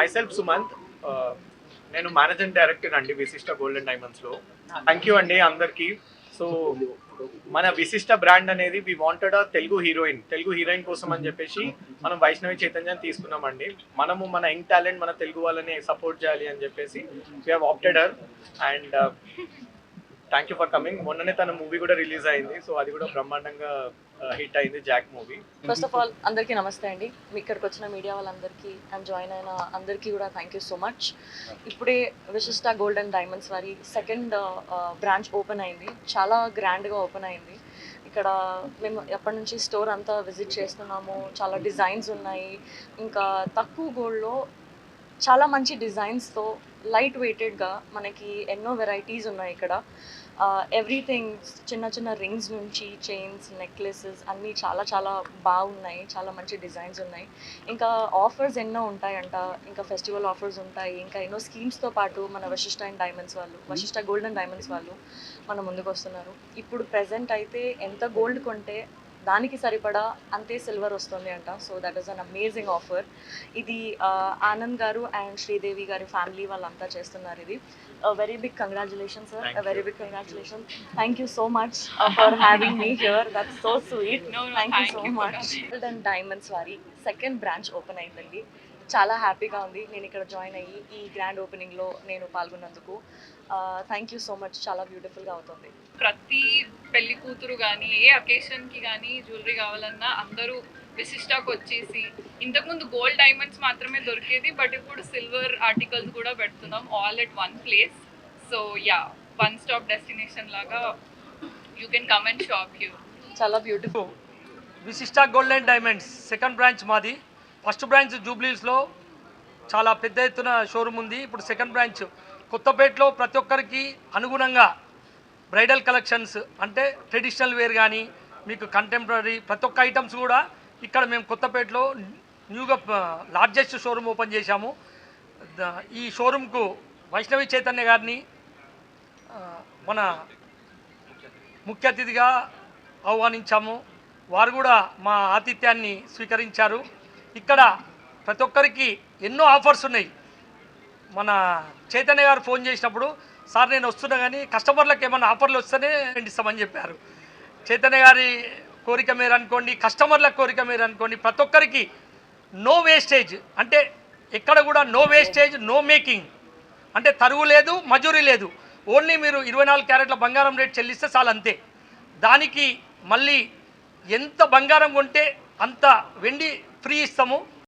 Myself Sumanth uh, నేను managing director అండి Vishishta golden డైమండ్స్లో thank you అండి అందరికీ. సో మన విశిష్ట బ్రాండ్ అనేది we wanted a Telugu heroine Telugu heroine కోసం అని చెప్పేసి మనం వైష్ణవి చైతన్యాన్ని తీసుకున్నామండి మనము మన యంగ్ టాలెంట్ మన తెలుగు వాళ్ళని సపోర్ట్ చేయాలి అని చెప్పేసి we have opted her and thank you for coming మొన్ననే తన మూవీ కూడా రిలీజ్ అయింది. సో అది కూడా బ్రహ్మాండంగా uh, హిట్ అయింది Jack movie first of all అందరికీ నమస్తే అండి. మీ ఇక్కడికి వచ్చిన మీడియా వాళ్ళందరికీ అండ్ జాయిన్ అయిన అందరికీ కూడా థ్యాంక్ యూ సో మచ్ ఇప్పుడే విశిష్ట గోల్డ్ అండ్ డైమండ్స్ వారి సెకండ్ బ్రాంచ్ ఓపెన్ అయింది. చాలా గ్రాండ్గా ఓపెన్ అయింది. ఇక్కడ మేము ఎప్పటి నుంచి స్టోర్ అంతా విజిట్ చేస్తున్నాము. చాలా డిజైన్స్ ఉన్నాయి. ఇంకా తక్కువ గోల్డ్లో చాలా మంచి డిజైన్స్తో లైట్ వెయిటెడ్గా మనకి ఎన్నో వెరైటీస్ ఉన్నాయి ఇక్కడ. ఎవ్రీథింగ్ చిన్న చిన్న రింగ్స్ నుంచి చైన్స్ నెక్లెసెస్ అన్నీ చాలా చాలా బాగున్నాయి. చాలా మంచి డిజైన్స్ ఉన్నాయి. ఇంకా ఆఫర్స్ ఎన్నో ఉంటాయంట. ఇంకా ఫెస్టివల్ ఆఫర్స్ ఉంటాయి. ఇంకా ఎన్నో స్కీమ్స్తో పాటు మన వశిష్ట అండ్ డైమండ్స్ వాళ్ళు వశిష్ట గోల్డ్ అండ్ డైమండ్స్ వాళ్ళు మన ముందుకు వస్తున్నారు. ఇప్పుడు ప్రెసెంట్ అయితే ఎంత గోల్డ్ కొంటే దానికి సరిపడా అంతే సిల్వర్ వస్తుంది అంట. So that is an amazing offer ఇది ఆనంద్ గారు అండ్ శ్రీదేవి గారి ఫ్యామిలీ వాళ్ళంతా చేస్తున్నారు ఇది. Very big congratulation sir very big congratulation thank you so much for having me here that's so sweet thank you thank so much and diamonds వారి second branch open అయిందండి. చాలా హ్యాపీగా ఉంది. నేను ఇక్కడ జాయిన్ అయ్యి ఈ గ్రాండ్ ఓపెనింగ్లో నేను పాల్గొన్నందుకు. థ్యాంక్ యూ సో మచ్ చాలా బ్యూటిఫుల్గా అవుతుంది. ప్రతి పెళ్ళి కూతురు కానీ ఏ అకేషన్కి కానీ జ్యువెలరీ కావాలన్నా అందరూ విశిష్టాకు వచ్చేసి ఇంతకుముందు గోల్డ్ డైమండ్స్ మాత్రమే దొరికేది బట్ ఇప్పుడు సిల్వర్ ఆర్టికల్స్ కూడా పెడుతున్నాం all at one place so yeah one stop destination లాగా you can come and shop you చాలా beautiful Vishishta gold and diamonds second branch మాది. ఫస్ట్ బ్రాంచ్ జూబ్లీస్లో చాలా పెద్ద ఎత్తున షోరూమ్ ఉంది. ఇప్పుడు సెకండ్ బ్రాంచ్. కొత్తపేటలో ప్రతి ఒక్కరికి అనుగుణంగా బ్రైడల్ కలెక్షన్స్ అంటే ట్రెడిషనల్ వేర్ కానీ మీకు కంటెంపరీ ప్రతి ఒక్క ఐటమ్స్ కూడా ఇక్కడ మేము కొత్తపేటలో న్యూగా లార్జెస్ట్ షోరూమ్ ఓపెన్ చేశాము. ఈ షోరూమ్కు వైష్ణవి చైతన్య గారిని మన ముఖ్య అతిథిగా ఆహ్వానించాము. వారు కూడా మా ఆతిథ్యాన్ని స్వీకరించారు. ఇక్కడ ప్రతి ఒక్కరికి ఎన్నో ఆఫర్స్ ఉన్నాయి. మన చైతన్య గారు ఫోన్ చేసినప్పుడు సార్ నేను వస్తున్నా కానీ కస్టమర్లకు ఏమైనా ఆఫర్లు వస్తేనే ఇస్తామని చెప్పారు. చైతన్య గారి కోరిక మీరు అనుకోండి కస్టమర్ల కోరిక మీరు అనుకోండి ప్రతి ఒక్కరికి నో వేస్టేజ్ అంటే ఎక్కడ కూడా నో వేస్టేజ్ నో మేకింగ్ అంటే తరువు లేదు మజూరీ లేదు. ఓన్లీ మీరు ఇరవై నాలుగు క్యారెట్ల బంగారం రేట్ చెల్లిస్తే చాలు అంతే. దానికి మళ్ళీ ఎంత బంగారం కొంటే అంత వెండి ఫ్రీ ఇస్తాము